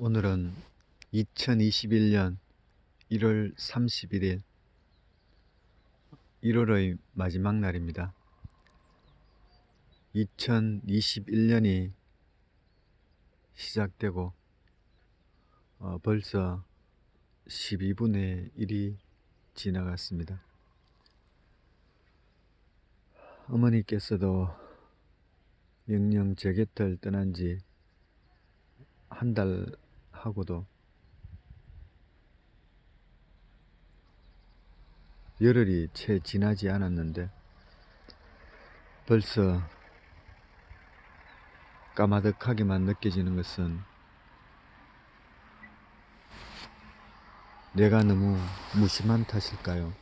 오늘은 2021년 1월 31일 1월의 마지막 날입니다. 2021년이 시작되고 어, 벌써 12분의 1이 지나갔습니다. 어머니께서도 영영 제 곁을 떠난 지 한 달 하고도 열흘이 채 지나지 않았는데 벌써 까마득하게만 느껴지는 것은 내가 너무 무심한 탓일까요?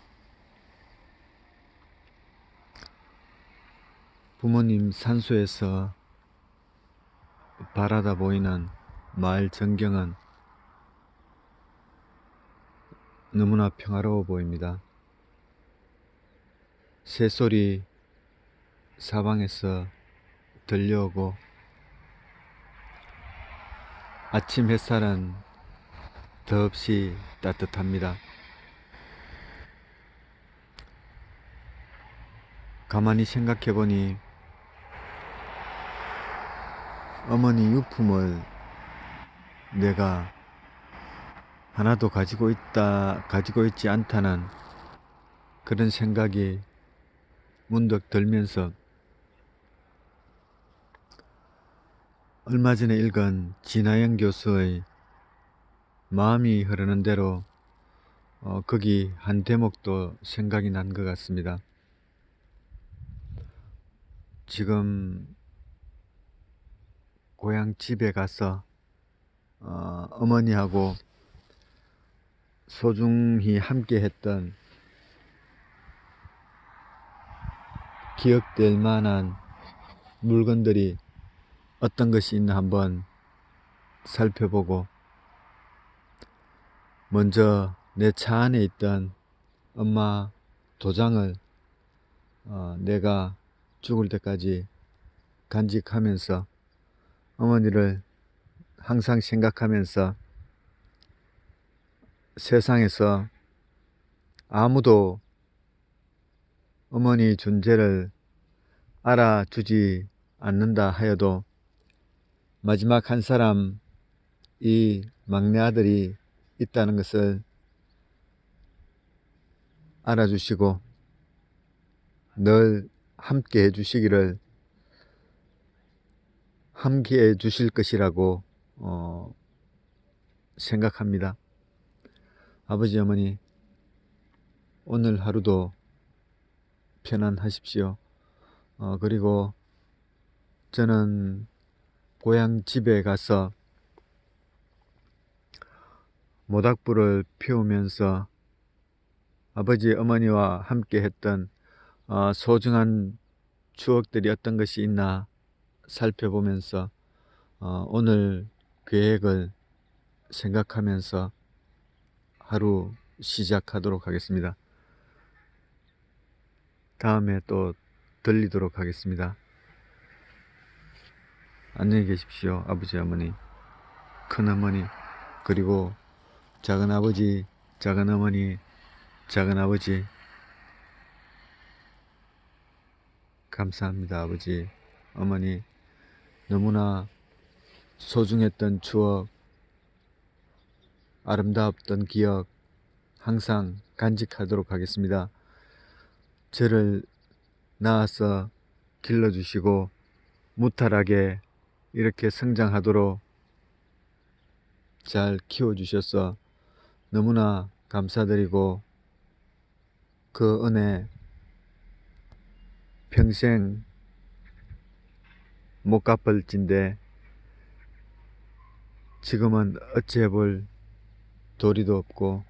부모님 산소에서 바라다 보이는 마을 전경은 너무나 평화로워 보입니다. 새소리 사방에서 들려오고 아침 햇살은 더없이 따뜻합니다. 가만히 생각해 보니 어머니 유품을 내가 하나도 가지고 있다, 가지고 있지 않다는 그런 생각이 문득 들면서 얼마 전에 읽은 진하영 교수의 마음이 흐르는 대로 어, 거기 한 대목도 생각이 난 것 같습니다. 지금 고향 집에 가서 어, 어머니하고 소중히 함께 했던 기억될 만한 물건들이 어떤 것이 있나 한번 살펴보고 먼저 내 차 안에 있던 엄마 도장을 어, 내가 죽을 때까지 간직하면서 어머니를 항상 생각하면서 세상에서 아무도 어머니 존재를 알아주지 않는다 하여도 마지막 한 사람 이 막내 아들이 있다는 것을 알아주시고 늘 함께 해주시기를 함께 해주실 것이라고 어, 생각합니다. 아버지 어머니 오늘 하루도 편안하십시오. 어, 그리고 저는 고향 집에 가서 모닥불을 피우면서 아버지 어머니와 함께 했던 어, 소중한 추억들이 어떤 것이 있나 살펴보면서 어, 오늘 계획을 생각하면서 하루 시작하도록 하겠습니다. 다음에 또 들리도록 하겠습니다. 안녕히 계십시오. 아버지, 어머니, 큰어머니, 그리고 작은아버지, 작은어머니, 작은아버지. 감사합니다. 아버지, 어머니. 너무나 소중했던 추억, 아름다웠던 기억, 항상 간직하도록 하겠습니다. 저를 낳아서 길러주시고 무탈하게 이렇게 성장하도록 잘 키워주셔서 너무나 감사드리고 그 은혜 평생 못 갚을진데 지금은 어찌해 볼 도리도 없고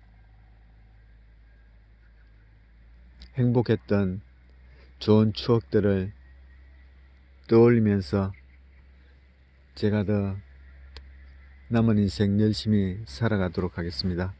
행복했던 좋은 추억들을 떠올리면서 제가 더 남은 인생 열심히 살아가도록 하겠습니다.